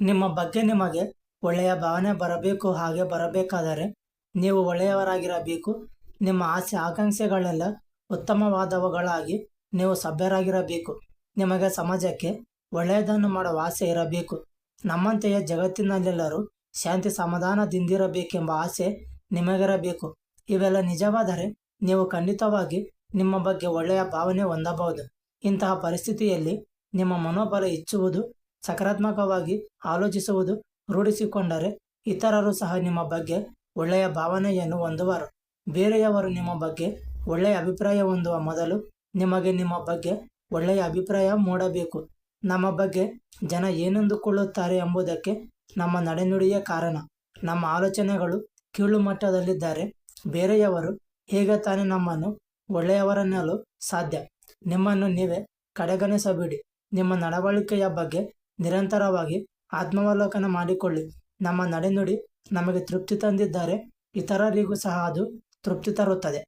ನಿಮ್ಮ ಬಗ್ಗೆ ನಿಮಗೆ ಒಳ್ಳೆಯ ಭಾವನೆ ಬರಬೇಕು, ಹಾಗೆ ಬರಬೇಕಾದರೆ ನೀವು ಒಳ್ಳೆಯವರಾಗಿರಬೇಕು. ನಿಮ್ಮ ಆಸೆ, ಆಕಾಂಕ್ಷೆಗಳೆಲ್ಲ ಉತ್ತಮವಾದವುಗಳಾಗಿ ನೀವು ಸಭ್ಯರಾಗಿರಬೇಕು. ನಿಮಗೆ ಸಮಾಜಕ್ಕೆ ಒಳ್ಳೆಯದನ್ನು ಮಾಡುವ ಆಸೆ ಇರಬೇಕು. ನಮ್ಮಂತೆಯೇ ಜಗತ್ತಿನಲ್ಲೆಲ್ಲರೂ ಶಾಂತಿ ಸಮಾಧಾನದಿಂದಿರಬೇಕೆಂಬ ಆಸೆ ನಿಮಗಿರಬೇಕು. ಇವೆಲ್ಲ ನಿಜವಾದರೆ ನೀವು ಖಂಡಿತವಾಗಿ ನಿಮ್ಮ ಬಗ್ಗೆ ಒಳ್ಳೆಯ ಭಾವನೆ ಹೊಂದಬಹುದು. ಇಂತಹ ಪರಿಸ್ಥಿತಿಯಲ್ಲಿ ನಿಮ್ಮ ಮನೋಬಲ ಹೆಚ್ಚುವುದು ಸಕಾರಾತ್ಮಕವಾಗಿ ಆಲೋಚಿಸುವುದು ರೂಢಿಸಿಕೊಂಡರೆ ಇತರರು ಸಹ ನಿಮ್ಮ ಬಗ್ಗೆ ಒಳ್ಳೆಯ ಭಾವನೆಯನ್ನು ಹೊಂದುವರು. ಬೇರೆಯವರು ನಿಮ್ಮ ಬಗ್ಗೆ ಒಳ್ಳೆಯ ಅಭಿಪ್ರಾಯ ಹೊಂದುವ ಮೊದಲು ನಿಮಗೆ ನಿಮ್ಮ ಬಗ್ಗೆ ಒಳ್ಳೆಯ ಅಭಿಪ್ರಾಯ ಮೂಡಬೇಕು. ನಮ್ಮ ಬಗ್ಗೆ ಜನ ಏನೆಂದುಕೊಳ್ಳುತ್ತಾರೆ ಎಂಬುದಕ್ಕೆ ನಮ್ಮ ನಡೆನುಡಿಯೇ ಕಾರಣ. ನಮ್ಮ ಆಲೋಚನೆಗಳು ಕೀಳು ಮಟ್ಟದಲ್ಲಿದ್ದರೆ ಬೇರೆಯವರು ಹೇಗೆ ತಾನೇ ನಮ್ಮನ್ನು ಒಳ್ಳೆಯವರನ್ನಲು ಸಾಧ್ಯ? ನಿಮ್ಮನ್ನು ನೀವೇ ಕಡೆಗಣಿಸಬೇಡಿ. ನಿಮ್ಮ ನಡವಳಿಕೆಯ ಬಗ್ಗೆ ನಿರಂತರವಾಗಿ ಆತ್ಮಾವಲೋಕನ ಮಾಡಿಕೊಳ್ಳಿ. ನಮ್ಮ ನಡೆನುಡಿ ನಮಗೆ ತೃಪ್ತಿ ತಂದಿದ್ದಾರೆ. ಇತರರಿಗೂ ಸಹ ಅದು ತೃಪ್ತಿ ತರುತ್ತದೆ.